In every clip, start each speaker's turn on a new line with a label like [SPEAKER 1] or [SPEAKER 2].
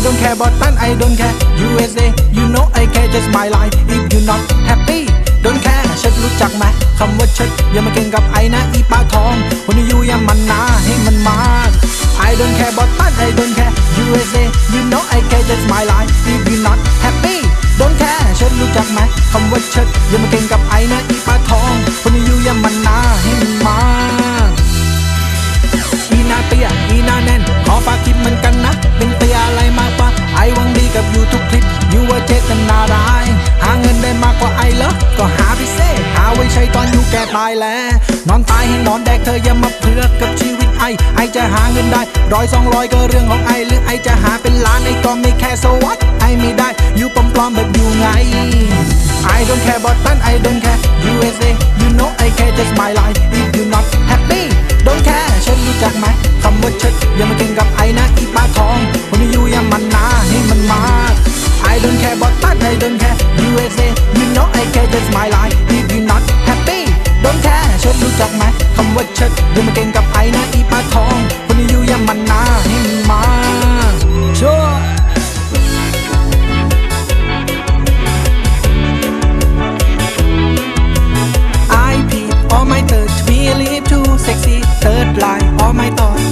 [SPEAKER 1] care about that I don't care USA you know I care just my life if you not happy don't care เชิดรู้จักไหมคำว่าเชิดอย่ามาเก่งกับไอ้นะอีปลาทองคนอยู่อย่ามันนาให้มันมา I don't care about that I don't care USA you know I care just my life if you not happy don't care เชิดรู้จักไหมคำว่าเชิดอย่ามาเก่งกับไอ้นะอีปลาทองคนอยู่อย่ามันนาให้มันมาอีหนาเตียอีหนาแน่นขอฝากคลิปมือนกัน ตายแล้วนอนตายให้นอนแดกเธออย่ามาเผือกกับชีวิตไอไอจะหาเงินได้ร้อยสองร้อยก็เรื่องของไอหรือไอจะหาเป็นล้านไอก็ไม่แค่สวัสดไอไม่ได้อยู่ปลอมๆแบบอยู่ไง I don't care about that I don't care USA you know I care just my life if you not happy don't care ฉันรู้จักไหมคำว่าเชิดอย่ามาเก่งกับไอ้นะอีปลาทองคนที่อยู่อย่ามันนาให้มันมาก I don't care about that I don't care USA you know I care just my life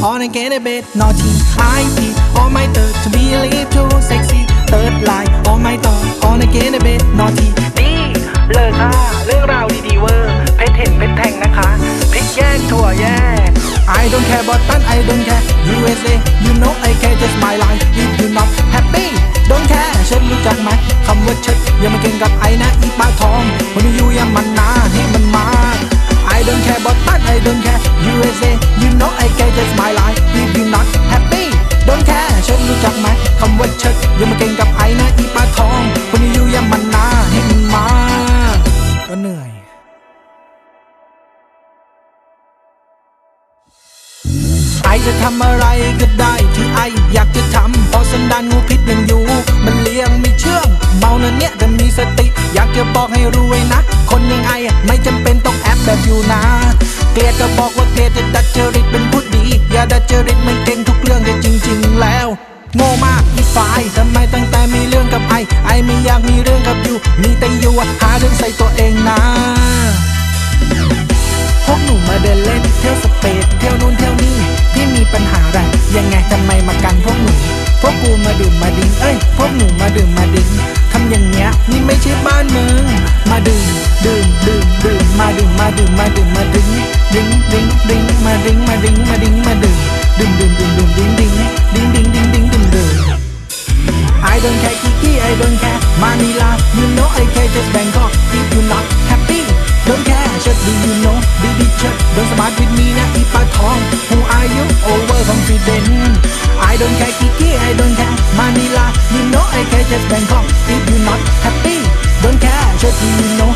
[SPEAKER 1] my thought on again a bit naughty IP all my third to be a little too sexy third line all my thought on again a bit naughty นี่เลิกค่ะเรื่องราวดีๆเวอร์เพชรเห็นเพชรแทงนะคะพริกแยกถั่วแยก I don't care about that I don't care USA you know I care just my life if you not happy don't care ฉันรู้จักไหมคำว่าเชิดอย่ามาเก่งกับไอ้นะอีปลาทองคนที่อยู่อย่ามันนาให้มันมาก I don't care about that I don't care USA you know I care just my life if you not happy don't care ฉันรู้จักไหมคำว่าเชิดย่ามาเก่งกับไอ้นะอีปลาทองคนที่อยู่ยามันนาให้มันมาก็เหนื่อยไอจะทำอะไรก็ได้ที่ไออยากจะทำเพราะสันดานงูพิษยังอยู่ มันเลี้ยงไม่เชื่องเมานะเนี่ยแต่มีสติ อยากจะบอกให้รู้ไว้นะ คนอยังไอไม่จำเป็นต้องแอบแบบอยู่นะ เกลียดก็บอกว่า จริตมันเก่งทุกเรื่องแต่จริง ๆ แล้ว โง่มากอีฝ่ายทำไมตั้งแต่มีเรื่องกับไอ ไอไม่อยากมีเรื่องกับยูมีแต่ยูหาเรื่องใส่ตัวเองนะพวกหนูมาเดินเล่นเที่ยวสเปซเที่ยวนู่นเที่ยวนี่พี่มีปัญหาอะไรยังไงทำไมมากันพวกหนูพวกกูมาดื่มมาดิ้งเอ้ยพวกหนูมาดื่มมาดิ้งทำอย่างเงี้ยนี่ไม่ใช่บ้านมึงมาดื่มดื่มดื่มดื่มมาดื่มมาดื่มมาดื่มมาดิ้งดิ้งดิ้งดิ้งมาดิ้งมาดิ้งมาดิ้งมาดื่ม ดื่มดื่มดื่มดื่มดิ้งดิ้งดิ้งดิ้งดิ้งดิ้งดิ้งดื่ม I don't care Kiki, I don't care Manila, you know I care just Bangkok If you not happy, don't care Just do you know, baby just Don't smart with me na ipatong Who are you? Overconfident I don't care Kiki, I don't care Manila, you know I care just Bangkok If you not happy, don't care Just do you know,